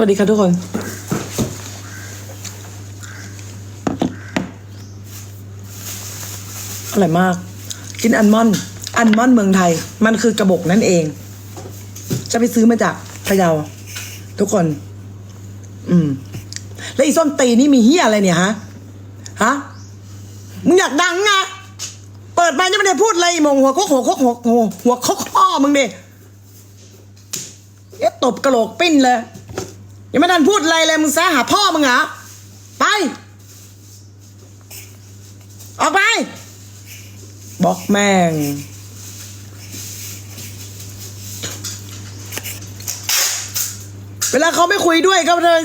วัสดีค่ะทุกคนอร่อยมาก กินอัลมอนด์อัลมอนด์เมืองไทย มันคือกระบอกนั่นเอง จะไปซื้อมาจากพะเยาทุกคน อืม แล้วอีส้นตีนี่มีเฮียอะไรเนี่ยฮะฮะมึงอยากดังไงเปิดมาจะไม่ได้พูดเลยมงหัวโคกหัวโคกหัวหัวโคกข้อมึงดิเอ๊ะตบกระโหลกปิ้นเลย ยังไม่ทันพูดอะไรเลยมึงแซะหาพ่อมึงเหรอไป ออกไปบอกแม่งเวลาเขาไม่คุยด้วยเขาเลย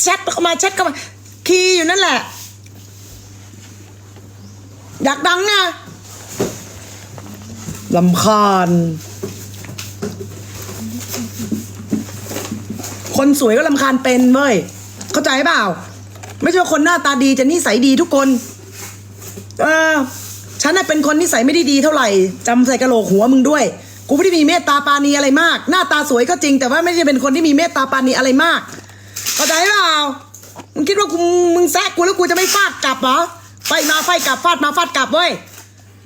แชทเข้ามาแชทเข้ามาคีย์อยู่นั่นแหละ อยากดังไงลำคาญ คนสวยก็ลำคาญเป็นเว้ย เข้าใจเปล่า ไม่ใช่ว่าคนหน้าตาดีจะนิสัยดีทุกคน เออ ฉันน่ะเป็นคนนิสัยไม่ได้ดีเท่าไหร่จำใส่กระโหลกหัวมึงด้วย กูไม่ได้มีเมตตาปาณีอะไรมาก หน้าตาสวยก็จริง แต่ว่าไม่ได้เป็นคนที่มีเมตตาปาณีอะไรมาก เข้าใจเปล่า มึงคิดว่ากูมึงแซะกูแล้วกูจะไม่ฟาดกลับเหรอไฟมาไฟกลับฟาดมาฟาดกลับเว้ย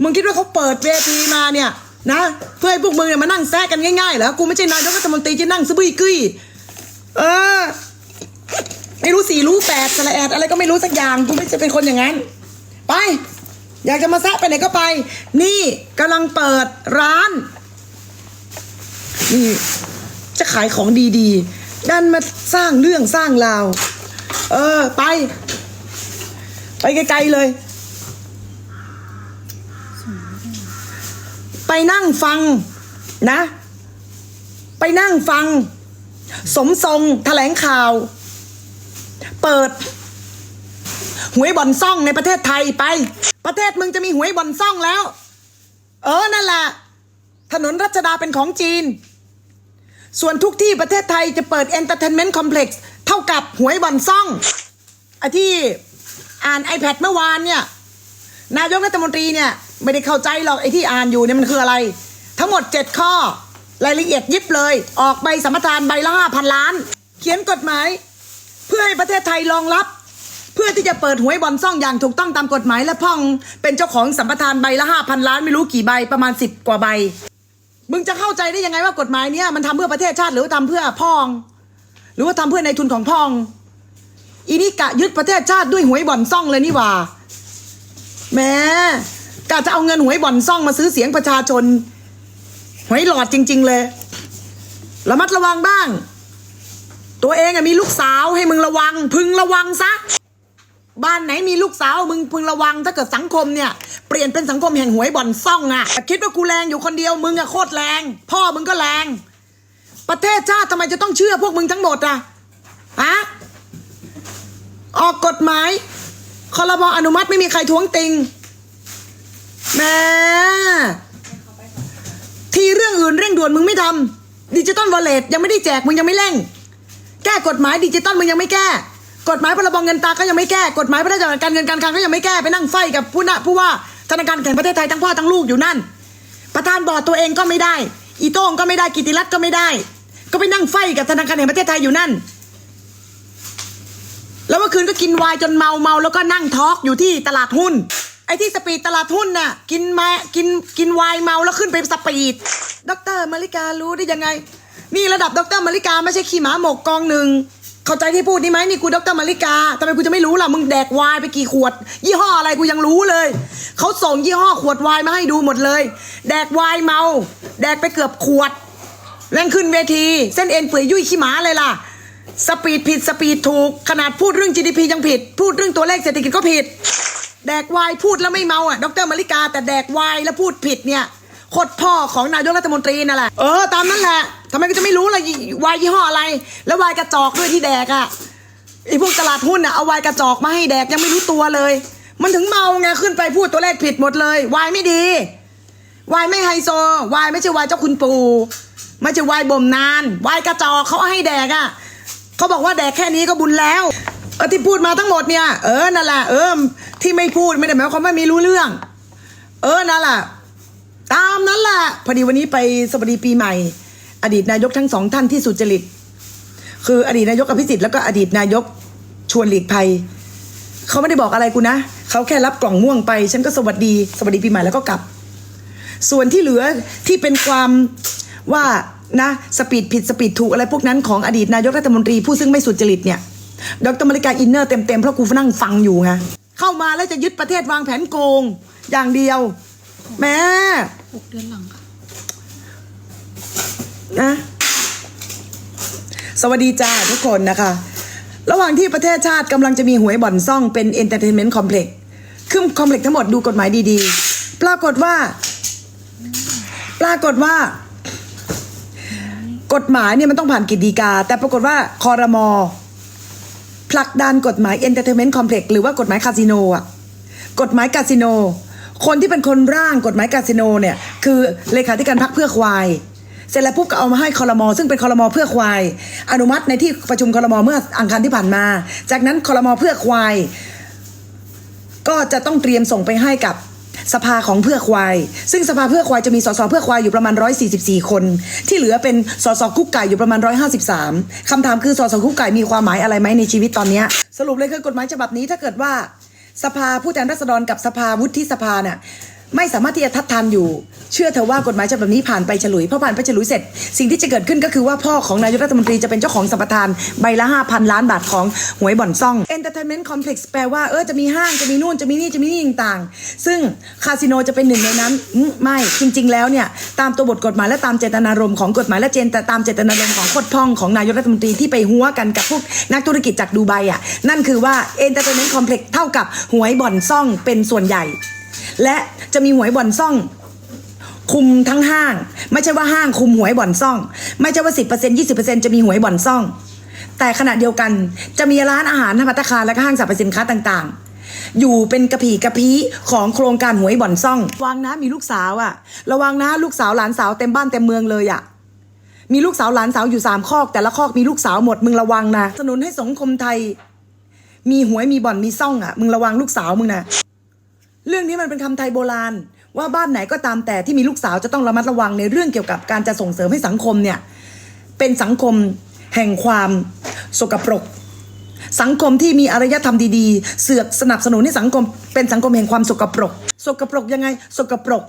มึงคิดว่าเขาเปิดเวทีมาเนี่ยนะเพื่อให้พวกมึงเนี่ยมานั่งแซะกันง่ายๆเหรอ กูไม่ใช่นายกรัฐมนตรีจะนั่งซบุยกุ้ย เออ ไม่รู้สี่รู้แปดสระแอดอะไรก็ไม่รู้สักอย่างกูไม่ใช่เป็นคนอย่างนั้น ไป อยากจะมาแซะไปไหนก็ไป นี่กำลังเปิดร้าน นี่จะขายของดีๆ ดันมาสร้างเรื่องสร้างราว เออ ไป ไปไกลๆเลย ไปนั่งฟังนะ ไปนั่งฟัง สมทรงแถลงข่าว เปิด หวยบ่อนซ่องในประเทศไทยไป ประเทศมึงจะมีหวยบ่อนซ่องแล้ว เออนั่นแหละถนนรัชดาเป็นของจีน ส่วนทุกที่ประเทศไทยจะเปิด Entertainment Complex เท่ากับหวยบ่อนซ่องไอ้ที่อ่าน iPad เมื่อวานเนี่ย นายกรัฐมนตรีเนี่ย ไม่ได้เข้าใจหรอกไอ้ที่อ่านอยู่เนี่ยมันคืออะไร ทั้งหมด 7 ข้อ รายละเอียดยิบเลย ออกใบสัมปทานใบละห้าพันล้าน เขียนกฎหมาย เพื่อให้ประเทศไทยรองรับ เพื่อที่จะเปิดหวยบอลซ่องอย่างถูกต้องตามกฎหมายและพ่อง เป็นเจ้าของสัมปทานใบละห้าพันล้านไม่รู้กี่ใบประมาณสิบกว่าใบ มึงจะเข้าใจได้ยังไงว่ากฎหมายเนี้ยมันทำเพื่อประเทศชาติหรือว่าทำเพื่อพ่อง หรือว่าทำเพื่อในทุนของพ่อง อีนี่กะยึดประเทศชาติด้วยหวยบอนซ่องเลยนี่ว่าแม้กะจะเอาเงินหวยบอนซ่องมาซื้อเสียงประชาชน หวยหลอดจริง ๆ เลยระมัดระวังบ้าง ตัวเองอะมีลูกสาวให้มึงระวัง พึงระวังซะบ้านไหนมีลูกสาวมึงพึงระวังถ้าเกิดสังคมเนี่ย เปลี่ยนเป็นสังคมแห่งหวยบ่อนซ่องอะคิดว่ากูแรงอยู่คนเดียวมึงอะโคตรแรง พ่อมึงก็แรง ประเทศชาติทำไมจะต้องเชื่อพวกมึงทั้งหมดอะฮะออกกฎหมายคอรมออนุมัติไม่มีใครท้วงติงแม่ ทีเรื่องอื่นเร่งด่วนมึงไม่ทำดิจิตอลวอลเล็ตยังไม่ได้แจกมึงยังไม่เร่ง แก้กฎหมายดิจิตอลมึงยังไม่แก้ กฎหมายพรบเงินตาก็ยังไม่แก้ กฎหมายพระราชบัญญัติการเงินการคลังก็ยังไม่แก้ไปนั่งไฟกับผู้นะผู้ว่าธนาคารแห่งประเทศไทยทั้งพ่อทั้งลูกอยู่นั่น ประธานบอร์ดตัวเองก็ไม่ได้ อีโต้งก็ไม่ได้กิติรัตน์ก็ไม่ได้ ก็ไปนั่งไฟกับธนาคารแห่งประเทศไทยอยู่นั่น แล้วเมื่อคืนก็กินวน์จนเมาเมาแล้วก็นั่งทอล์กอยู่ที่ตลาดหุ้น ที่สปีดตลาดหุ้นน่ะ กินมากินกินไวน์เมาแล้วขึ้นไปสปีดดอกเตอรมาริการู้ได้ยังไง นี่ระดับดอกเตอรมาริกาไม่ใช่ขี้หมาหมกกองหนึ่งเข้าใจที่พูดนี่ไหมนี่กูดอกเตอรมาริกาทำไมกูจะไม่รู้ล่ะมึงแดกวน์ไปกี่ขวด ยี่ห้ออะไรกูยังรู้เลยเขาส่งยี่ห้อขวดวน์มาให้ดูหมดเลย แดกวน์เมา แดกไปเกือบขวดแรงขึ้นเวที เส้นเอ็นเปื่อยยุ่ยขี้หมาเลยล่ะสปีดผิดสปีดถูก ขนาดพูดเรื่อง GDP ยังผิด พูดเรื่องตัวเลขเศรษฐกิจก็ผิด แดกวายพูดแล้วไม่เมาอะดรมาริกา แต่แดกวายแล้วพูดผิดเนี่ยโคตรพ่อของนายกรัฐมนตรีนั่นแหละ เออตามนั้นแหละทำไมก็จะไม่รู้ล่ะวายยี่ห้ออะไร แล้ววายกระจอกด้วยที่แดกอะไอ้พวกตลาดหุ้นอะเอาวายกระจอกมาให้แดกยังไม่รู้ตัวเลย มันถึงเมาไงขึ้นไปพูดตัวเลขผิดหมดเลยวายไม่ดีวายไม่ไฮโซวายไม่ใช่วายเจ้าคุณปู่ไม่ใช่วายบ่มนานวายกระจอกเขาให้แดกอะเขาบอกว่าแดกแค่นี้ก็บุญแล้ว เออที่พูดมาทั้งหมดเนี่ยเออนั่นแหละเออที่ไม่พูดไม่ได้หมายความว่าไม่รู้เรื่อง เออนั่นแหละตามนั้นแหละพอดีวันนี้ไปสวัสดีปีใหม่ อดีตนายกทั้งสองท่านที่สุจริต คืออดีตนายกอภิสิทธิ์แล้วก็อดีตนายกชวนหลีกภัยเขาไม่ได้บอกอะไรกูนะเขาแค่รับกล่องม่วงไป ฉันก็สวัสดี สวัสดีปีใหม่แล้วก็กลับ ส่วนที่เหลือที่เป็นความว่านะสปีดผิดสปีดถูกอะไรพวกนั้นของอดีตนายกรัฐมนตรีผู้ซึ่งไม่สุจริตเนี่ย ดรมาริกาอินเนอร์เต็มๆเพราะกูนั่งฟังอยู่ไงเข้ามาแล้วจะยึดประเทศวางแผนโกง อย่างเดียว แม่หกเดือนหลังค่ะนะสวัสดีจ้าทุกคนนะคะ ระหว่างที่ประเทศชาติกำลังจะมีหวยบ่อนซ่องเป็นเอนเตอร์เทนเมนต์คอมเพล็กซ์คือคอมเพล็กซ์ทั้งหมดดูกฎหมายดีๆ ปรากฏว่า ปรากฏว่า กฎหมายเนี่ยมันต้องผ่านกิจดีกา แต่ปรากฏว่าคอรมอ ผลักดันกฎหมายเอนเตอร์เทนเมนต์คอมเพล็กซ์หรือว่ากฎหมายคาสิโนอะกฎหมายคาสิโน คนที่เป็นคนร่างกฎหมายคาสิโนเนี่ยคือเลขาธิการพักเพื่อควายเสร็จแล้วปุ๊บก็เอามาให้คอรมอซึ่งเป็นคอรมอเพื่อควาย อนุมัติในที่ประชุมคอรมอเมื่ออังคารที่ผ่านมา จากนั้นคอรมอเพื่อควาย ก็จะต้องเตรียมส่งไปให้กับ สภาของเพื่อควาย ซึ่งสภาเพื่อควายจะมีสสเพื่อควายอยู่ประมาณ 144 คน ที่เหลือเป็นสสคุกไก่อยู่ประมาณ 153คำถามคือสสคุกไก่มีความหมายอะไรไหมในชีวิตตอนนี้ สรุปเลยคือกฎหมายฉบับนี้ถ้าเกิดว่า สภาผู้แทนราษฎรกับสภาวุฒิสภาเนี่ย ไม่สามารถที่จะทัดทานอยู่ เชื่อเถอว่ากฎหมายฉบับนี้ผ่านไปฉลุยพอผ่านไปฉลุยเสร็จ สิ่งที่จะเกิดขึ้นก็คือว่าพ่อของนายกรัฐมนตรีจะเป็นเจ้าของสัมปทานใบละ 5,000 ล้านบาทของหวยบ่อนซ่อง Entertainment Complex แปลว่าเออจะมีห้างจะมีนู่นจะมีนี่จะมีนี่ต่างๆ ซึ่งคาสิโนจะเป็นหนึ่งในนั้นไม่จริง ๆ แล้วเนี่ยตามตัวบทกฎหมายและตามเจตนารมณ์ของกฎหมายและเจนแต่ตามเจตนารมณ์ของโคดพ่องของนายกรัฐมนตรีที่ไปหัวกันกับพวกนักธุรกิจจากดูไบอะนั่นคือว่า Entertainment Complex เท่ากับหวยบ่อนซ่องเป็นส่วนใหญ่ และ จะมีหวยบ่อนซ่อง คุมทั้งห้าง ไม่ใช่ว่าห้างคุมหวยบ่อนซ่อง ไม่ใช่ว่าสิบเปอร์เซ็นยี่สิบเปอร์เซ็นจะมีหวยบ่อนซ่อง แต่ขณะเดียวกันจะมีร้านอาหารภัตตาคารและก็ห้างสรรพสินค้าต่างๆ อยู่เป็นกระผีกระพีของโครงการหวยบ่อนซ่องระวังนะมีลูกสาวอะระวังนะลูกสาวหลานสาวเต็มบ้านเต็มเมืองเลยอะมีลูกสาวหลานสาวอยู่สามคอก แต่ละคอกมีลูกสาวหมดมึงระวังนะสนุนให้สังคมไทย มีหวยมีบ่อนมีซ่องอะมึงระวังลูกสาวมึงนะ เรื่องนี้มันเป็นคำไทยโบราณ ว่าบ้านไหนก็ตามแต่ที่มีลูกสาวจะต้องระมัดระวังในเรื่องเกี่ยวกับการจะส่งเสริมให้สังคมเนี่ยเป็นสังคมแห่งความสกปรก สังคมที่มีอารยธรรมดีๆ เสือกสนับสนุนให้สังคม เป็นสังคมแห่งความสกปรก สกปรกยังไง สกปรก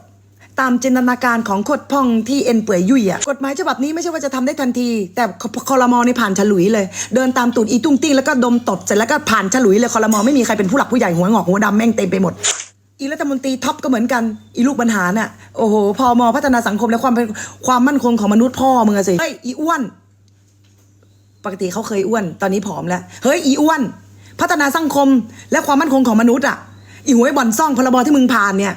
ตามจินตนาการของคดพ่องที่เอ็นเปื่อยยุ่ยอะกฎหมายฉบับนี้ไม่ใช่ว่าจะทำได้ทันที แต่คอรมอนี่ผ่านฉลุยเลย เดินตามตูดอีตุ้งติ้งแล้วก็ดมตดเสร็จแล้วก็ผ่านฉลุยเลยคอรมอไม่มีใครเป็นผู้หลักผู้ใหญ่หัวงอกหัวดำแม่งเต็มไปหมด อีรัฐมนตรีท็อปก็เหมือนกัน อีลูกปัญหาน่ะโอ้โหพอมอพัฒนาสังคมและความเป็นความมั่นคงของมนุษย์พ่อมึงอะสิเฮ้ยอีอ้วน ปกติเขาเคยอ้วน ตอนนี้ผอมแล้วเฮ้ยอีอ้วน พัฒนาสังคมและความมั่นคงของมนุษย์อะอีหวยบ่อนซ่องพรบที่มึงผ่านเนี่ย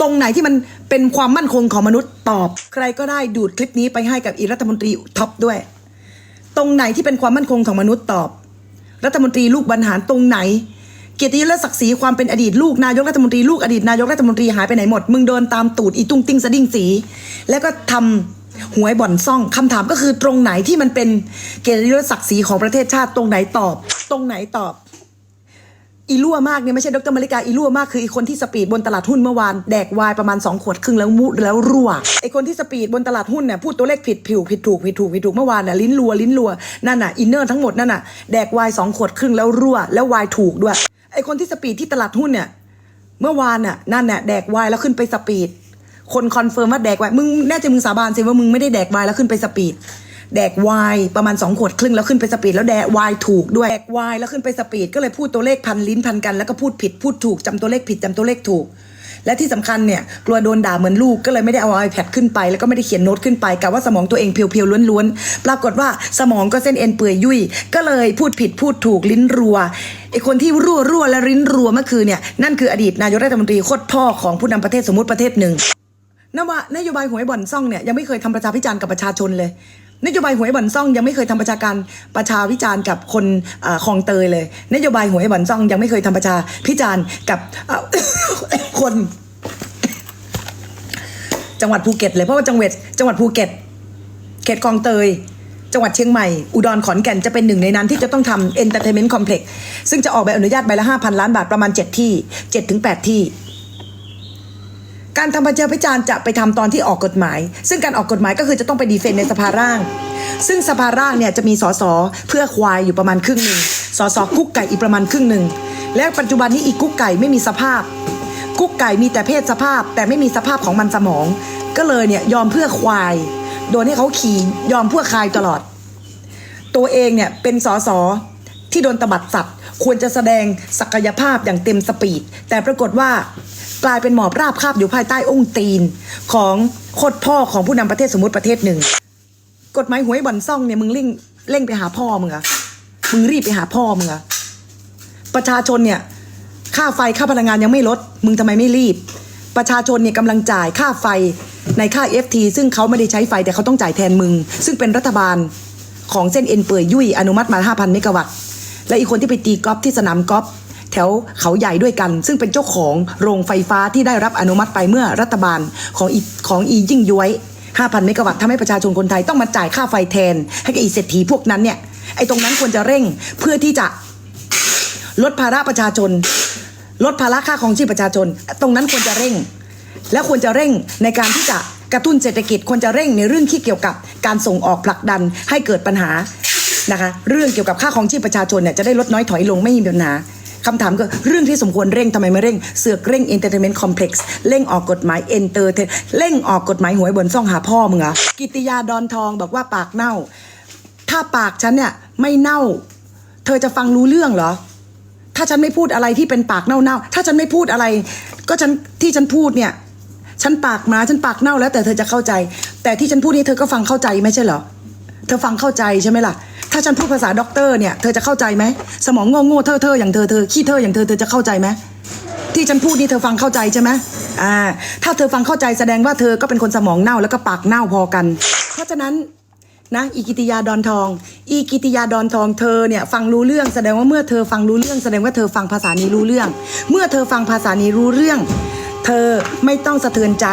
ตรงไหนที่มันเป็นความมั่นคงของมนุษย์ตอบ ใครก็ได้ดูดคลิปนี้ไปให้กับอีรัฐมนตรีท็อปด้วย ตรงไหนที่เป็นความมั่นคงของมนุษย์ตอบ รัฐมนตรีลูกบรรหารตรงไหน เกียรติยศและศักดิ์ศรีความเป็นอดีตลูกนายกรัฐมนตรีลูกอดีตนายกรัฐมนตรีหายไปไหนหมด มึงเดินตามตูดอีตุ้งติ้งสะดิ้งสี แล้วก็ทำหวยบ่อนซ่องคำถามก็คือตรงไหนที่มันเป็นเกียรติยศศักดิ์ศรีของประเทศชาติตรงไหนตอบ ตรงไหนตอบ อีรั่วมากเนี่ยไม่ใช่ดรมาริกาอีรั่วมากคืออีคนที่สปีดบนตลาดหุ้นเมื่อวานแดกวายประมาณ2ขวดครึ่งแล้วมุแล้วรั่วไอคนที่สปีดบนตลาดหุ้นเนี่ยพูดตัวเลขผิดผิวผิดถูกผิดถูกผิดถูกเมื่อวานน่ะลิ้นรัวลิ้นรัวนั่นน่ะอินเนอร์ทั้งหมดนั่นน่ะแดกวายสองขวดครึ่งแล้วรั่วแล้ววายถูกด้วย ไอคนที่สปีดที่ตลาดหุ้นเนี่ย เมื่อวานน่ะนั่นน่ะแดกวายแล้วขึ้นไปสปีด คนคอนเฟิร์มว่าแดกวายมึงแน่ใจมึงสาบานสิว่ามึงไม่ได้แดกวายแล้วขึ้นไปสปีดแดกวายประมาณ2ขวดครึ่งแล้วขึ้นไปสปีดแล้วแดกวายถูกด้วยแดกวายแล้วขึ้นไปสปีดก็เลยพูดตัวเลขพันลิ้นพันกันแล้วก็พูดผิดพูดถูกจำตัวเลขผิดจำตัวเลขถูก และที่สำคัญเนี่ยกลัวโดนด่าเหมือนลูกก็เลยไม่ได้เอา iPad ขึ้นไป แล้วก็ไม่ได้เขียนโน้ตขึ้นไปกะว่าสมองตัวเองเพียวๆล้วนๆ ปรากฏว่าสมองก็เส้นเอ็นเปื่อยยุ่ยก็เลยพูดผิดพูดถูกลิ้นรัวไอคนที่รั่วรั่วและลิ้นรัวเมื่อคืนเนี่ยนั่นคืออดีตนายกรัฐมนตรีโคตรพ่อของผู้นำประเทศสมมติประเทศหนึ่งนว่านโยบายหวยบ่อนซ่องเนี่ยยังไม่เคยทำประชาพิจารณ์กับประชาชนเลย นโยบายหวยบ่อนซ่องยังไม่เคยทำประชาการประชาวิจารณ์กับคนอคลองเตยเลย นโยบายหวยบ่อนซ่องยังไม่เคยทำประชาพิจารณ์กับคน จังหวัดภูเก็ตเลยเพราะว่าจังหวัดจังหวัดภูเก็ต เขตคลองเตย จังหวัดเชียงใหม่ อุดรขอนแก่นจะเป็นหนึ่งในนั้นที่จะต้องทำ entertainment complex ซึ่งจะออกใบอนุญาตใบละ5,000ล้านบาทประมาณ7ที่7-8ที่ การทำประชาพิจารณ์จะไปทำตอนที่ออกกฎหมาย ซึ่งการออกกฎหมายก็คือจะต้องไปดีเฟนในสภาร่าง ซึ่งสภาร่างเนี่ยจะมีสสเพื่อควายอยู่ประมาณครึ่งหนึ่งสสกุ๊กไก่อีกประมาณครึ่งหนึ่งและปัจจุบันนี้อีกกุ๊กไก่ไม่มีสภาพ กุ๊กไก่มีแต่เพศสภาพ แต่ไม่มีสภาพของมันสมอง ก็เลยเนี่ยยอมเพื่อควาย โดนให้เขาขี่ยอมเพื่อคายตลอด ตัวเองเนี่ยเป็นสสที่โดนตบัดสัตว์ควรจะแสดงศักยภาพอย่างเต็มสปีด แต่ปรากฏว่า กลายเป็นหมอบราบคาบอยู่ภายใต้องค์ตีน ของโคตรพ่อของผู้นำประเทศสมมติประเทศหนึ่ง กฎหมายหวยบ่อนซ่องเนี่ยมึงเร่งเร่งไปหาพ่อมึงอะมึงรีบไปหาพ่อมึงอะประชาชนเนี่ยค่าไฟค่าพลังงานยังไม่ลด มึงทำไมไม่รีบ ประชาชนเนี่ยกำลังจ่ายค่าไฟในค่า FT ซึ่งเขาไม่ได้ใช้ไฟแต่เขาต้องจ่ายแทนมึง ซึ่งเป็นรัฐบาลของเส้นเอ็นเปื่อยยุ่ยอนุมัติมา 5,000 เมกะวัตต์และอีกคนที่ไปตีกอล์ฟที่สนามกอล์ฟ ถวเขาใหญ่ด้วยกัน ซึ่งเป็นเจ้าของโรงไฟฟ้าที่ได้รับอนุมัติไปเมื่อรัฐบาลของอีของอียิ่งย้วย5,000เมกะวัตต์ทำให้ประชาชนคนไทยต้องมาจ่ายค่าไฟแทน ให้กับอีเศรษฐีพวกนั้นเนี่ยไอ้ตรงนั้นควรจะเร่งเพื่อที่จะลดภาระประชาชน ลดภาระค่าของชีพประชาชน ตรงนั้นควรจะเร่ง และควรจะเร่งในการที่จะกระตุ้นเศรษฐกิจควรจะเร่งในเรื่องที่เกี่ยวกับการส่งออกผลักดันให้เกิดปัญหานะคะ เรื่องเกี่ยวกับค่าของชีพประชาชนเนี่ยจะได้ลดน้อยถอยลงไม่มีปัญหา คำถามก็เรื่องที่สมควรเร่งทำไมไม่เร่ง เสือกเร่ง entertainment complex เร่งออกกฎหมาย enter เร่งออกกฎหมายหวยบนซ่องหาพ่อมึงเหรอกิติยาดอนทองบอกว่าปากเน่า ถ้าปากฉันเนี่ยไม่เน่า เธอจะฟังรู้เรื่องเหรอ ถ้าฉันไม่พูดอะไรที่เป็นปากเน่าๆถ้าฉันไม่พูดอะไร ก็ฉันที่ฉันพูดเนี่ยฉันปากมาฉันปากเน่าแล้วแต่เธอจะเข้าใจ แต่ที่ฉันพูดนี่เธอก็ฟังเข้าใจไม่ใช่เหรอเธอฟังเข้าใจใช่ไหมล่ะ ถ้าฉันพูดภาษาด็อกเตอร์เนี่ยเธอจะเข้าใจไหมสมองโง่ๆเธอเธออย่างเธอเธอขี้เธออย่างเธอเธอจะเข้าใจไหมที่ฉันพูดนี่เธอฟังเข้าใจใช่ไหมอ่า ถ้าเธอฟังเข้าใจแสดงว่าเธอก็เป็นคนสมองเน่าแล้วก็ปากเน่าพอกัน เพราะฉะนั้นนะอีกิติยาดอนทอง อีกิติยาดอนทองเธอเนี่ยฟังรู้เรื่องแสดงว่าเมื่อเธอฟังรู้เรื่องแสดงว่าเธอฟังภาษานี้รู้เรื่อง เมื่อเธอฟังภาษานี้รู้เรื่อง เธอไม่ต้องสะเทือนใจ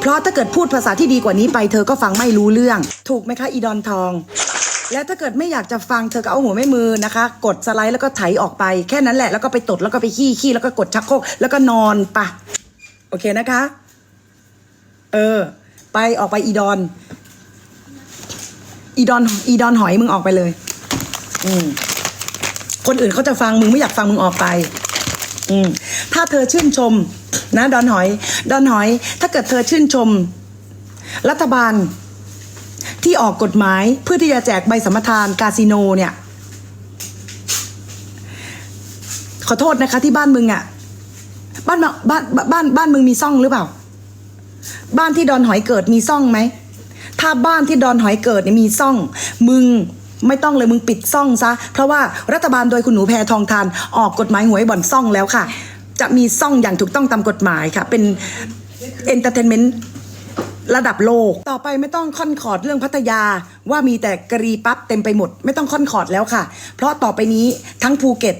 เพราะถ้าเกิดพูดภาษาที่ดีกว่านี้ไป เธอก็ฟังไม่รู้เรื่อง ถูกไหมคะอีดอนทอง และถ้าเกิดไม่อยากจะฟังเธอก็เอาหัวแม่มือนะคะ กดสไลด์แล้วก็ไถออกไปแค่นั้นแหละแล้วก็ไปตดแล้วก็ไปขี้ขี้แล้วก็กดชักโครกแล้วก็นอนปะโอเคนะคะ เออ ไปออกไปอีดอน อีดอน อีดอนหอยมึงออกไปเลย อืมคนอื่นเขาจะฟังมึงไม่อยากฟังมึงออกไป อืมถ้าเธอชื่นชม นะ ดอนหอย ดอนหอย ถ้าเกิดเธอชื่นชม รัฐบาล ที่ออกกฎหมายเพื่อที่จะแจกใบสัมปทานคาสิโนเนี่ย ขอโทษนะคะ ที่บ้านมึงอะ่ะ บ้านมาบ้านบ้านบ้านมึงมีซ่องหรือเปล่า บ้านที่ดอนหอยเกิดมีซ่องไหมถ้าบ้านที่ดอนหอยเกิดเนี่ยมีซ่อง มึงไม่ต้องเลยมึงปิดซ่องซะ เพราะว่ารัฐบาลโดยคุณหนูแพทองทานออกกฎหมายหวยบ่อนซ่องแล้วค่ะ จะมีซ่องอย่างถูกต้องตามกฎหมายค่ะ เป็นเอนเตอร์เทนเมนต์ ระดับโลก ต่อไปไม่ต้องค่อนขอดเรื่องพัทยาว่ามีแต่กรีปั๊บเต็มไปหมด ไม่ต้องค่อนขอดแล้วค่ะ เพราะต่อไปนี้ทั้งภูเก็ต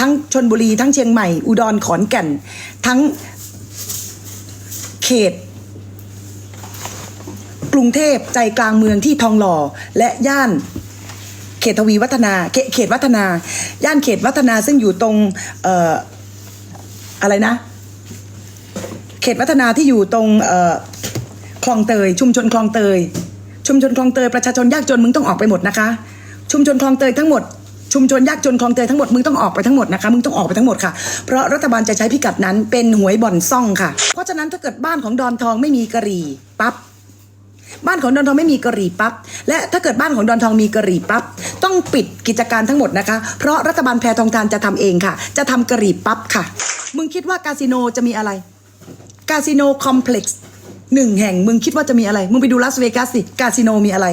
ทั้งชนบุรี ทั้งเชียงใหม่ อุดรขอนแก่น ทั้งเขต กรุงเทพใจกลางเมืองที่ทองหล่อและย่านเขตทวีวัฒนาเขเขตวัฒนา ย่านเขตวัฒนาซึ่งอยู่ตรงเอ่ออะไรนะ เขตวัฒนาที่อยู่ตรงเอ่อ คลองเตย ชุมชนคลองเตย ชุมชนคลองเตยประชาชนยากจนมึงต้องออกไปหมดนะคะ ชุมชนคลองเตยทั้งหมดชุมชนยากจนคลองเตยทั้งหมดมึงต้องออกไปทั้งหมดนะคะมึงต้องออกไปทั้งหมดค่ะ เพราะรัฐบาลจะใช้พิกัดนั้นเป็นหวยบ่อนซ่องค่ะ เพราะฉะนั้นถ้าเกิดบ้านของดอนทองไม่มีกะหรี่ปั๊บบ้านของดอนทองไม่มีกะหรี่ปั๊บและถ้าเกิดบ้านของดอนทองมีกะหรี่ปั๊บต้องปิดกิจการทั้งหมดนะคะ เพราะรัฐบาลแพรทองทานจะทำเองค่ะ จะทำกะหรี่ปั๊บค่ะ มึงคิดว่าคาสิโนจะมีอะไรคาสิโนคอมเพล็กซ์ หนึ่งแห่งมึงคิดว่าจะมีอะไร มึงไปดูลาสเวกัสสิคาสิโนมีอะไร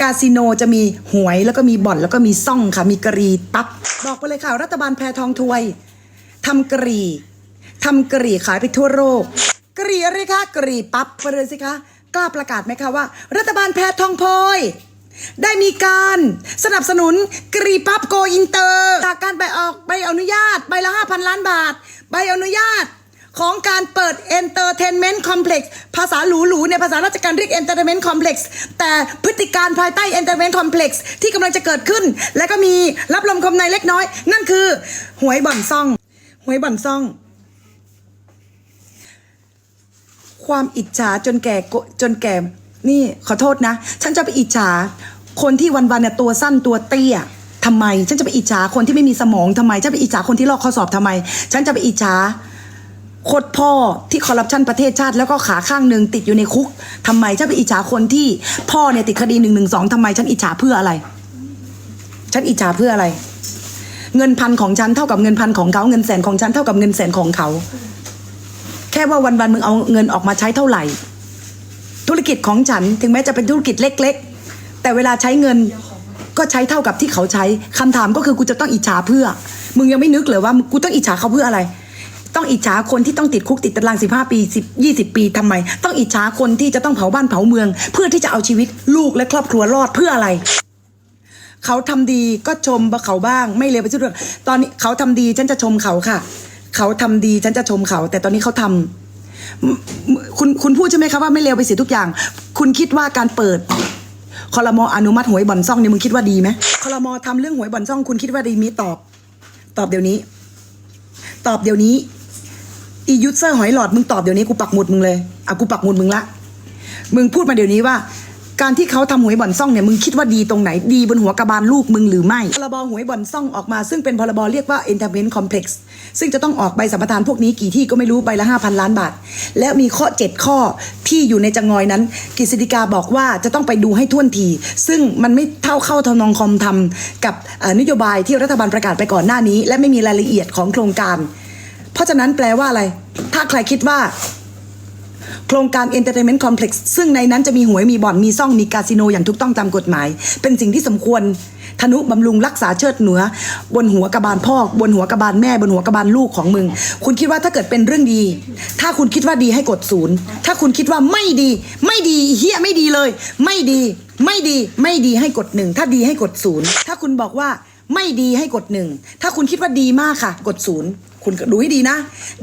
คาสิโนจะมีหวยแล้วก็มีบ่อนแล้วก็มีซ่องค่ะมีกรี่ปั๊บบอกไปเลยค่ะ รัฐบาลแพทองทวยทำกรีทำกรีขายไปทั่วโลกกรีอะไรคะกรีปั๊บไปเลยสิคะกล้าประกาศไหมคะว่า รัฐบาลแพทองพลอยได้มีการสนับสนุนกรีปั๊บโกอินเตอร์จากการไปออกใบอนุญาตใบละ5,000ล้านบาท ใบอนุญาตของการเปิด Entertainment Complex ภาษาหรูๆในภาษาราชการเรียก Entertainment Complex แต่พฤติการภายใต้ Entertainment Complex ที่กำลังจะเกิดขึ้น และก็มีรับลมคมในเล็กน้อย นั่นคือ หวยบ่อนซ่อง หวยบ่อนซ่อง ความอิจฉาจนแก่จนแก่นี่ขอโทษนะ ฉันจะไปอิจฉาคนที่วันๆเนี่ยตัวสั้นตัวเตี้ยทำไม ฉันจะไปอิจฉาคนที่ไม่มีสมองทำไมฉันจะไปอิจฉาคนที่ลอกข้อสอบทำไม ฉันจะไปอิจฉา โคตรพ่อที่คอร์รัปชันประเทศชาติ แล้วก็ขาข้างหนึ่งติดอยู่ในคุกทำไมฉันไปอิจฉาคนที่พ่อเนี่ยติดคดีหนึ่งหนึ่งสองทำไมฉันอิจฉาเพื่ออะไร ฉันอิจฉาเพื่ออะไร เงินพันของฉันเท่ากับเงินพันของเขาเงินแสนของฉันเท่ากับเงินแสนของเขา แค่ว่าวันๆมึงเอาเงินออกมาใช้เท่าไหร่ ธุรกิจของฉันถึงแม้จะเป็นธุรกิจเล็ก ๆ แต่เวลาใช้เงินก็ใช้เท่ากับที่เขาใช้คำถามก็คือกูจะต้องอิจฉาเพื่อ มึงยังไม่นึกเลยว่ากูต้องอิจฉาเขาเพื่ออะไร ต้องอิจฉาคนที่ต้องติดคุกติดตารางสิบห้าปีสิบยี่สิบปีทำไม ต้องอิจฉาคนที่จะต้องเผาบ้านเผาเมือง เพื่อที่จะเอาชีวิตลูกและครอบครัวรอดเพื่ออะไร เขาทำดีก็ชมเขาบ้างไม่เลวไปทุกเรื่องตอนนี้เขาทำดีฉันจะชมเขาค่ะ เขาทำดีฉันจะชมเขา แต่ตอนนี้เขาทำคุณคุณพูดใช่ไหมครับว่าไม่เลวไปเสียทุกอย่าง คุณคิดว่าการเปิดคอรมออนุมัติหวยบ่อนซ่องเนี่ยมึงคิดว่าดีไหมคอรมอทำเรื่องหวยบ่อนซ่อง คุณคิดว่าดีมีตอบ ตอบเดี๋ยวนี้ ตอบเดี๋ยวนี้ อียูเซอร์หอยหลอดมึงตอบเดี๋ยวนี้กูปักหมุดมึงเลยอะกูปักหมุดมึงละมึงพูดมาเดี๋ยวนี้ว่า การที่เขาทำหวยบ่อนซ่องเนี่ยมึงคิดว่าดีตรงไหนดีบนหัวกระบาลลูกมึงหรือไม่พรบหวยบ่อนซ่องออกมา ซึ่งเป็นพรบเรียกว่า entertainment complex ซึ่งจะต้องออกใบสัมปทานพวกนี้กี่ที่ก็ไม่รู้ใบละ5,000 ล้านบาท และมีข้อ 7 ข้อที่อยู่ในจังงอยนั้นกฤษฎีกาบอกว่าจะต้องไปดูให้ท่วนที ซึ่งมันไม่เท่าเข้าทนองคอมทำกับนโยบายที่รัฐบาลประกาศไปก่อนหน้านี้ และไม่มีรายละเอียดของโครงการ เพราะฉะนั้นแปลว่าอะไร ถ้าใครคิดว่า โครงการ Entertainment Complex ซึ่งในนั้นจะมีหวยมีบ่อนมีซ่องมีคาสิโนอย่างถูกต้องตามกฎหมาย เป็นสิ่งที่สมควรธนุบำรุงรักษาเชิดเหนือ บนหัวกระบาลพ่อบนหัวกระบาลแม่บนหัวกระบาลลูกของมึง คุณคิดว่าถ้าเกิดเป็นเรื่องดี ถ้าคุณคิดว่าดีให้กดศูนย์ถ้าคุณคิดว่าไม่ดี ไม่ดีเฮียไม่ดีเลย ไม่ดี ไม่ดี ไม่ดีให้กดหนึ่งถ้าดีให้กดศูนย์ถ้าคุณบอกว่าไม่ดีให้กดหนึ่งถ้าคุณคิดว่าดีมากค่ะ กดศูนย์ คุณดูให้ดีนะ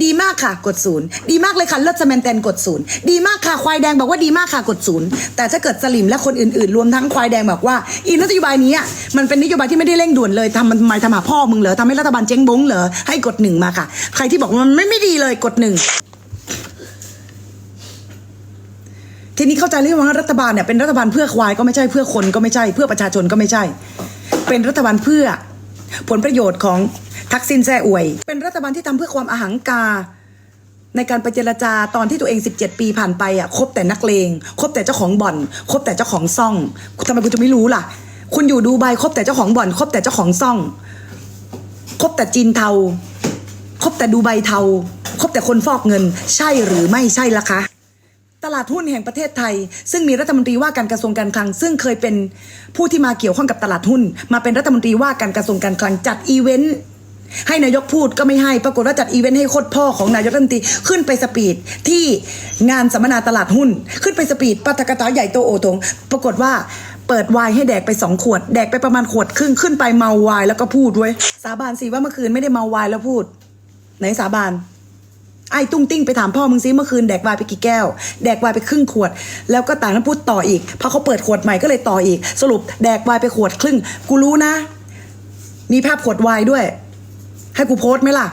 ดีมากค่ะกดศูนย์ดีมากเลยค่ะเลิศสแมนแตนกดศูนย์ดีมากค่ะควายแดงบอกว่าดีมากค่ะกดศูนย์แต่ถ้าเกิดสลิมและคนอื่นๆ รวมทั้งควายแดงบอกว่า อีนโยบายนี้อะมันเป็นนโยบายที่ไม่ได้เร่งด่วนเลยทำมันทำไมทำหาพ่อมึงเหรอทำให้รัฐบาลเจ๊งบงเหรอให้กดหนึ่งมาค่ะ ใครที่บอกว่ามันไม่ไม่ดีเลยกดหนึ่งทีนี้เข้าใจเรื่องว่ารัฐบาลเนี่ยเป็นรัฐบาลเพื่อควายก็ไม่ใช่เพื่อคนก็ไม่ใช่ เพื่อประชาชนก็ไม่ใช่ เป็นรัฐบาลเพื่อผลประโยชน์ของ ทักษิณแซ่อวย เป็นรัฐบาลที่ทำเพื่อความอาหังกา ในการไปเจรจาตอนที่ตัวเอง 17 ปีผ่านไปอะคบแต่นักเลงคบแต่เจ้าของบ่อนคบแต่เจ้าของซ่องทำไมคุณจะไม่รู้ล่ะ คุณอยู่ดูไบคบแต่เจ้าของบ่อนคบแต่เจ้าของซ่องคบแต่จีนเทาคบแต่ดูไบเทาคบแต่คนฟอกเงิน ใช่หรือไม่ใช่ล่ะคะตลาดหุ้นแห่งประเทศไทย ซึ่งมีรัฐมนตรีว่าการกระทรวงการคลัง ซึ่งเคยเป็นผู้ที่มาเกี่ยวข้องกับตลาดหุ้น มาเป็นรัฐมนตรีว่าการกระทรวงการคลังจัดอีเวนต์ ให้นายกพูดก็ไม่ให้ ปรากฏว่าจัดอีเวนต์ให้โคตรพ่อของนายกรัฐมนตรีขึ้นไปสปีดที่งานสัมมนาตลาดหุ้น ขึ้นไปสปีดปาตกตาใหญ่โตโอทงปรากฏว่าเปิดไวน์ให้แดกไปสองขวด แดกไปประมาณขวดครึ่งขึ้นไปเมาไวน์แล้วก็พูดเว้ยสาบานสิว่าเมื่อคืนไม่ได้เมาไวน์แล้วพูด ไหนสาบานไอ้ตุ้งติ้งไปถามพ่อมึงซิเมื่อคืนแดกไวน์ไปกี่แก้ว แดกไวน์ไปครึ่งขวด แล้วก็ต่างนั้นพูดต่ออีกพอเขาเปิดขวดใหม่ก็เลยต่ออีก สรุปแดกไวน์ไปขวดครึ่ง กูรู้นะ มีภาพขวดวน์ด้วย ให้กูโพสไหมล่ะ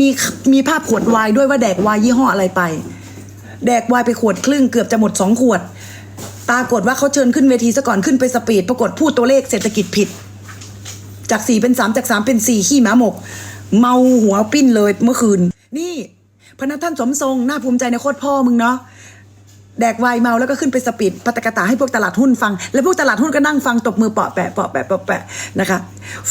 มีมีภาพขวดวน์ด้วยว่าแดกวน์ยี่ห้ออะไรไป แดกวน์ไปขวดครึ่งเกือบจะหมดสองขวดปรากฏว่าเขาเชิญขึ้นเวทีซะก่อนขึ้นไปสปีดปรากฏพูดตัวเลขเศรษฐกิจผิด จากสี่เป็นสามจากสามเป็นสี่ขี้หมาหมก เมาหัวปิ้นเลยเมื่อคืน นี่พระนักท่านสมทรงน่าภูมิใจในโคตรพ่อมึงเนาะแดกวน์เมาแล้วก็ขึ้นไปสปีดปาตกตาให้พวกตลาดหุ้นฟัง แล้วพวกตลาดหุ้นก็นั่งฟังตบมือเปาะแปะเปาะแปะเปาะแปะนะคะ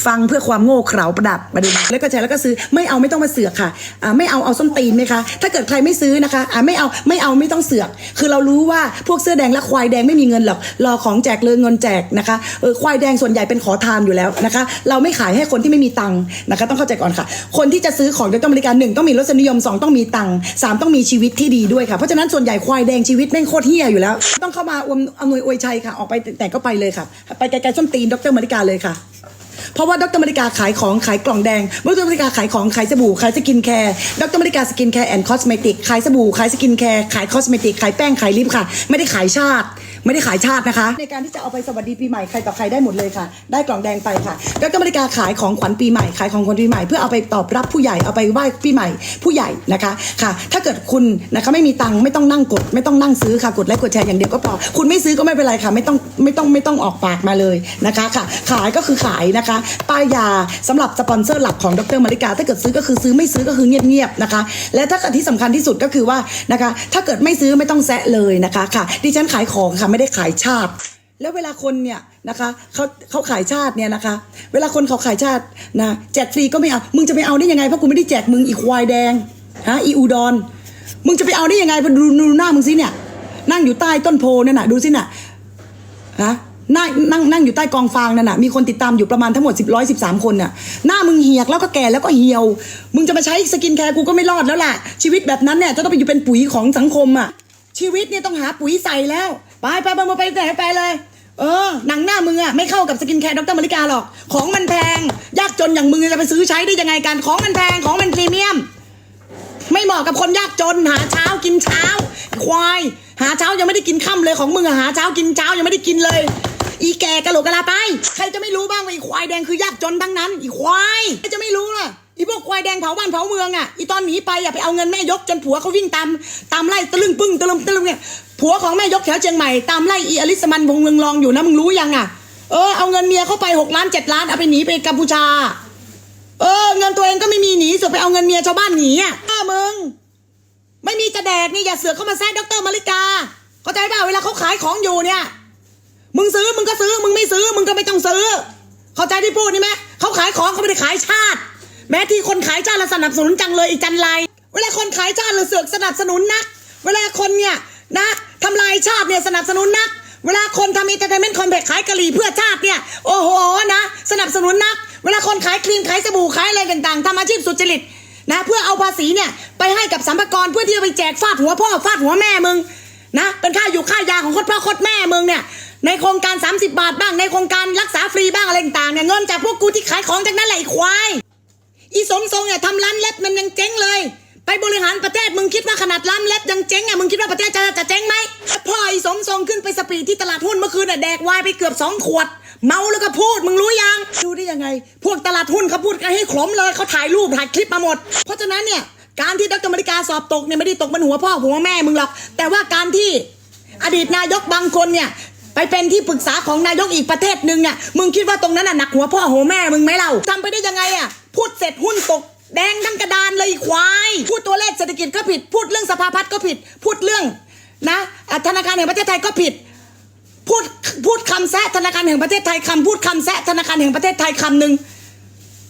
ฟังเพื่อความโง่เขลาประดับประเด็นแล้วก็แชร์แล้วก็ซื้อไม่เอาไม่ต้องมาเสือกค่ะอ่าไม่เอาเอาส้นตีนไหมคะถ้าเกิดใครไม่ซื้อนะคะอ่าไม่เอาไม่เอาไม่ต้องเสือก คือเรารู้ว่าพวกเสื้อแดงและควายแดงไม่มีเงินหรอกรอของแจกเลยเงินแจกนะคะเออควายแดงส่วนใหญ่เป็นขอทานอยู่แล้วนะคะ เราไม่ขายให้คนที่ไม่มีตังค์นะคะต้องเข้าใจก่อนค่ะ คนที่จะซื้อของโดยต้องบริการหนึ่งต้องมีรสนิยมสองต้องมีตังค์สามต้องมีชีวิตที่ดีด้วยค่ะเพราะฉะนั้นส่วนใหญ่ควายแดงชีวิตแม่งโคตรเฮี้ยอยู่แล้ว ต้องเข้ามาอวมอำนวยอวยชัยค่ะออกไปแต่ก็ไปเลยค่ะ ไปไกลๆส้นตีนดรมาริกาเลยค่ะ เพราะว่าดรมาริกาขายของขายกล่องแดงดรมาริกาขายของขายสบู่ขายสกินแคร์ดรมาริกาสกินแคร์แอนด์คอสเมติกขายสบู่ขายสกินแคร์ขายคอสเมติกขายแป้งขายลิปค่ะ ไม่ได้ขายชาติ ไม่ได้ขายชาตินะคะ ในการที่จะเอาไปสวัสดีปีใหม่ใครต่อใครได้หมดเลยค่ะ ได้กล่องแดงไปค่ะแล้วก็บริการขายของขวัญปีใหม่ขายของขวัญปีใหม่เพื่อเอาไปตอบรับผู้ใหญ่เอาไปไหว้ปีใหม่ผู้ใหญ่นะคะค่ะ ถ้าเกิดคุณนะคะไม่มีตังค์ไม่ต้องนั่งกด ไม่ต้องนั่งซื้อค่ะกดไลค์กดแชร์อย่างเดียวก็พอคุณไม่ซื้อก็ไม่เป็นไรค่ะไม่ต้องไม่ต้องไม่ต้องออกปากมาเลยนะคะค่ะ ขายก็คือขายนะคะป้ายยาสำหรับสปอนเซอร์หลักของดรมาริกา ถ้าเกิดซื้อก็คือซื้อไม่ซื้อก็คือเงียบๆนะคะ และถ้าเกิดที่สำคัญที่สุดก็คือว่านะคะ ถ้าเกิดไม่ซื้อไม่ต้องแซะเลยนะคะค่ะดิฉันขายของค่ะไม่ได้ขายชาติ แล้วเวลาคนเนี่ยนะคะเขาเขาขายชาติเนี่ยนะคะ เวลาคนเขาขายชาตินะแจกฟรีก็ไม่เอา มึงจะไปเอาได้ยังไงเพราะกูไม่ได้แจกมึงอีควายแดงฮะอีอูดอน มึงจะไปเอาได้ยังไงไปดูดูหน้ามึงสิเนี่ย นั่งอยู่ใต้ต้นโพนั่นน่ะดูสิน่ะฮะนั่งนั่งนั่งอยู่ใต้กองฟางนั่นน่ะมีคนติดตามอยู่ประมาณทั้งหมด 10 1 13 คนน่ะหน้ามึงเหียกแล้วก็แก่แล้วก็เหี่ยว มึงจะมาใช้สกินแคร์กูก็ไม่รอดแล้วล่ะ ชีวิตแบบนั้นเนี่ยจะต้องไปอยู่เป็นปุ๋ยของสังคมอะชีวิตเนี่ยต้องหาปุ๋ยใส่แล้ว ไปไปไปไปไปไหนไปเลย เออหนังหน้ามึงอะไม่เข้ากับสกินแคร์ดรมาริกาหรอก ของมันแพง ยากจนอย่างมึงจะไปซื้อใช้ได้ยังไงกัน ของมันแพงของมันพรีเมียม ไม่เหมาะกับคนยากจนหาเช้ากินเช้า ควาย หาเช้ายังไม่ได้กินค่ำเลยของมึงอะหาเช้ากินเช้ายังไม่ได้กินเลย อีแก่กะโหลกกะลาไป ใครจะไม่รู้บ้างว่าอีควายแดงคือยากจนทั้งนั้น อีควายใครจะไม่รู้ล่ะอีพวกควายแดงเผาบ้านเผาเมืองอะอีตอนหนีไปอะไปเอาเงินแม่ยกจนผัวเขาวิ่งตามตามไล่ตะลึงปึ้งตะลึงตะลึงเนี่ย ผัวของแม่ยกแถวเชียงใหม่ตามไล่อีอลิสมันวงเมืองรองอยู่นะมึงรู้ยังอะเออเอาเงินเมียเข้าไปหกล้านเจ็ดล้านเอาไปหนีไปกัมพูชา เออ เงินตัวเองก็ไม่มีหนีสุดไปเอาเงินเมียชาวบ้านหนีอะเออมึง ไม่มีจะแดกนี่อย่าเสือกเข้ามาแซะดรมาริกาเข้าใจป่าเวลาเขาขายของอยู่เนี่ย มึงซื้อมึงก็ซื้อมึงไม่ซื้อ มึงก็ไม่ต้องซื้อ เข้าใจที่พูดนี่ไหมเขาขายของเขาไม่ได้ขายชาติ แม้ที่คนขายชาติเราสนับสนุนจังเลยอีจันไรเวลาคนขายชาติเราเสือกสนับสนุนนัก เวลาคนเนี่ย นะทำลายชาติเนี่ยสนับสนุนนัก เวลาคนทำอินเตอร์เทนเมนต์คอมเพล็กขายกะหรี่เพื่อชาติเนี่ยโอ้โหนะ สนับสนุนนัก เวลาคนขายครีมขายสบู่ขายอะไรต่างๆทำอาชีพสุจริตนะเพื่อเอาภาษีเนี่ยไปให้กับสัมภากรเพื่อที่จะไปแจกฟาดหัวพ่อฟาดหัวแม่มึงนะเป็นค่าอยู่ค่ายาของคตรพ่อคตรแม่มึงเนี่ยในโครงการ 30 บาทบ้างในโครงการรักษาฟรีบ้างอะไรต่างๆเนี่ยเงินจากพวกกูที่ขายของจากนั้นแหละไอ้ควายอีสมทรงเนี่ยทำร้านเล็บมันยังเจ๊งเลย ไปบริหารประเทศมึงคิดว่าขนาดร้านเล็บยังเจ๊งอะมึงคิดว่าประเทศจะจะเจ๊งไหมพ่อไอ้สมทรงขึ้นไปสปีดที่ตลาดหุ้นเมื่อคืนน่ะแดกวน์ไปเกือบสองขวด เมาแล้วก็พูดมึงรู้ยังดูได้ยังไง พวกตลาดหุ้นเขาพูดกันให้ขลมเลยเขาถ่ายรูปถ่ายคลิปมาหมด เพราะฉะนั้นเนี่ยการที่ดรมริกาสอบตกเนี่ยไม่ได้ตกบนหัวพ่อหัวแม่มึงหรอก แต่ว่าการที่อดีตนายกบางคนเนี่ยไปเป็นที่ปรึกษาของนายกอีกประเทศหนึ่งเนี่ยมึงคิดว่าตรงนั้นน่ะหนักหัวพ่อหัวแม่มึงไหมเราทำไปได้ยังไงอะพูดเสร็จหุ้นตก แดงทั้งกระดานเลยควาย พูดตัวเลขเศรษฐกิจก็ผิด พูดเรื่องสภาพัฒน์ก็ผิด พูดเรื่องนะธนาคารแห่งประเทศไทยก็ผิด พูดพูดคำแซะธนาคารแห่งประเทศไทยคำพูดคำแซะธนาคารแห่งประเทศไทยคำหนึ่ง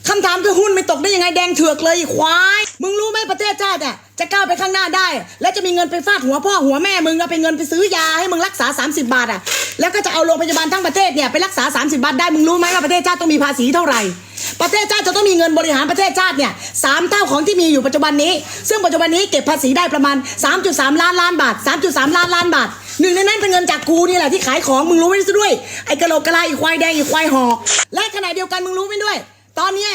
คำถามคือหุ้นไม่ตกได้ยังไงแดงเถือกเลยควาย มึงรู้ไหมประเทศชาติอะจะก้าวไปข้างหน้าได้ แล้วจะมีเงินไปฟาดหัวพ่อหัวแม่มึงแล้วไปเงินไปซื้อยาให้มึงรักษา 30 บาทอะแล้วก็จะเอาโรงพยาบาลทั้งประเทศเนี่ยไปรักษา 30 บาทได้มึงรู้ไหมว่าประเทศชาติต้องมีภาษีเท่าไหร่ ประเทศชาติจะต้องมีเงินบริหารประเทศชาติเนี่ยสามเท่าของที่มีอยู่ปัจจุบันนี้ ซึ่งปัจจุบันนี้เก็บภาษีได้ประมาณ 3.3 ล้านล้านบาท 3.3 ล้านล้านบาทหนึ่งในนั้นเป็นเงินจากกูนี่แหละที่ขายของมึงรู้ไหมซะด้วยไอ้กระโหลกกระลาอีควายแดงอีควายหอกและขณะเดียวกันมึงรู้ไหมด้วย ตอนเนี้ย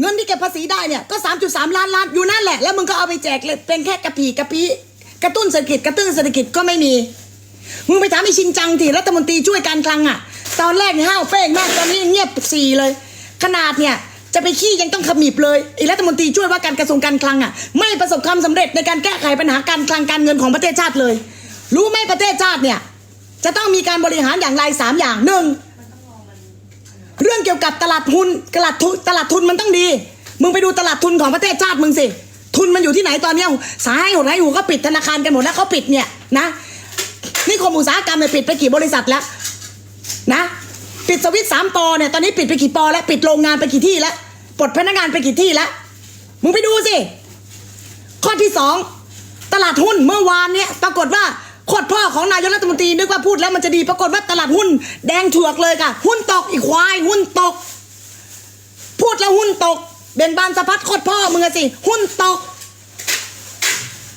เงินที่เก็บภาษีได้เนี่ยก็ 3.3 ล้านล้านอยู่นั่นแหละ แล้วมึงก็เอาไปแจกเลยเป็นแค่กระปีกระปีกระตุ้นเศรษฐกิจกระตุ้นเศรษฐกิจก็ไม่มีมึงไปถามไอ้ชินจังที่รัฐมนตรีช่วยการคลังอะ ตอนแรกเนี่ยห้าวเฟ้งมากตอนนี้เงียบสี่เลย ขนาดเนี่ยจะไปขี้ยังต้องขมิบเลยไอ้รัฐมนตรีช่วยว่าการกระทรวงการคลังอะ ไม่ประสบความสำเร็จในการแก้ไขปัญหาการคลังการเงินของประเทศชาติเลย รู้ไหมประเทศชาติเนี่ยจะต้องมีการบริหารอย่างไรสามอย่างหนึ่ง เรื่องเกี่ยวกับตลาดทุนตลาดทุนตลาดทุนมันต้องดี มึงไปดูตลาดทุนของประเทศชาติมึงสิ ทุนมันอยู่ที่ไหนตอนเนี้ยสายหัวไหนหูก็ปิดธนาคารกันหมดแล้วเขาปิดเนี่ยนะนี่คมอุตสาหกรรมเนี่ยปิดไปกี่บริษัทแล้วนะปิดสวิตช์สามปอเนี่ยตอนนี้ปิดไปกี่ปอแล้วปิดโรงงานไปกี่ที่แล้วปลดพนักงานไปกี่ที่แล้วมึงไปดูสิข้อที่สองตลาดหุ้นเมื่อวานเนี่ยปรากฏว่า โคตรพ่อของนายกรัฐมนตรีนึกว่าพูดแล้วมันจะดีปรากฏว่าตลาดหุ้น แดงเถือกเลยค่ะ หุ้นตกอีกควาย หุ้นตก พูดแล้วหุ้นตก เบนบานสะพัดโคตรพ่อมึงสิ หุ้นตก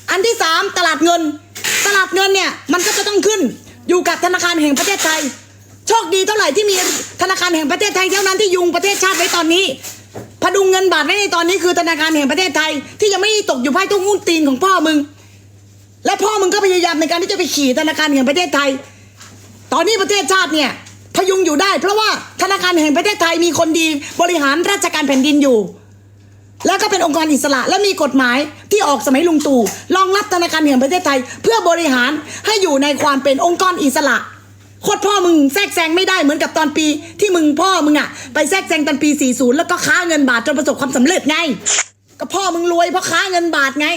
อันที่สามตลาดเงิน ตลาดเงินเนี่ยมันก็จะต้องขึ้นอยู่กับธนาคารแห่งประเทศไทย โชคดีเท่าไหร่ที่มีธนาคารแห่งประเทศไทยเท่านั้นที่ยุงประเทศชาติไว้ตอนนี้พดุงเงินบาทไว้ในตอนนี้คือธนาคารแห่งประเทศไทย ที่ยังไม่ตกอยู่ภายใต้หุ้นตีนของพ่อมึง และพ่อมึงก็พยายามในการที่จะไปขี่ธนาคารแห่งประเทศไทย ตอนนี้ประเทศชาติเนี่ยพยุงอยู่ได้ เพราะว่าธนาคารแห่งประเทศไทยมีคนดีบริหารราชการแผ่นดินอยู่ แล้วก็เป็นองค์กรอิสระและมีกฎหมายที่ออกสมัยลุงตู่รองรับธนาคารแห่งประเทศไทย เพื่อบริหารให้อยู่ในความเป็นองค์กรอิสระโคตรพ่อมึงแทรกแซงไม่ได้เหมือนกับตอนปี ที่มึงพ่อมึงอะไปแทรกแซงตอนปี 40 แล้วก็ค้าเงินบาทจนประสบความสำเร็จไง ก็พ่อมึงรวยเพราะค้าเงินบาทไง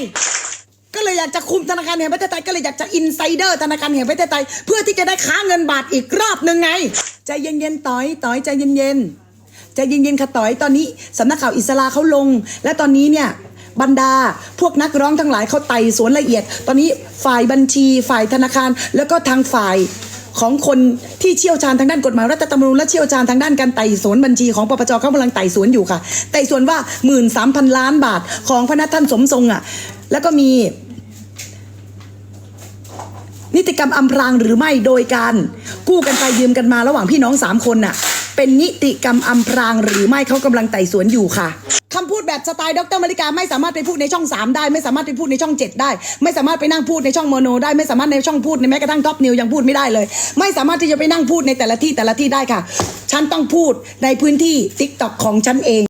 ก็เลยอยากจะคุมธนาคารแห่งประเทศไทยก็เลยอยากจะอินไซเดอร์ธนาคารแห่งประเทศไทยเพื่อที่จะได้ค้าเงินบาทอีกรอบหนึ่งไงใจเย็นๆต่อยต่อยใจเย็นๆใจเย็นๆค่ะต่อยตอนนี้สำนักข่าวอิสราเขาลง และตอนนี้เนี่ยบรรดา พวกนักร้องทั้งหลายเขาไต่สวนละเอียด ตอนนี้ฝ่ายบัญชีฝ่ายธนาคาร แล้วก็ทางฝ่ายของคนที่เชี่ยวชาญทางด้านกฎหมายรัฐธรรมนูญและเชี่ยวชาญทางด้านการไต่สวนบัญชีของปปจเขากำลังไต่สวนอยู่ค่ะไต่สวนว่าหมื่นสามพันล้านบาทของพระนักท่านสมทรงอะ แล้วก็มี นิติกรรมอำพรางหรือไม่โดยการกู้กันไปยืมกันมาระหว่างพี่น้องสามคนน่ะ เป็นนิติกรรมอำพรางหรือไม่เขากำลังไต่สวนอยู่ค่ะคำพูดแบบสไตล์ดรมาริกาไม่สามารถไปพูดในช่อง 3 ได้ ไม่สามารถไปพูดในช่อง 7 ได้ ไม่สามารถไปนั่งพูดในช่องโมโนได้ไม่สามารถในช่องพูดในแม้กระทั่งท็อปนิวยังพูดไม่ได้เลย ไม่สามารถที่จะไปนั่งพูดในแต่ละที่แต่ละที่ได้ค่ะ ฉันต้องพูดในพื้นที่ทิกตอกของฉันเอง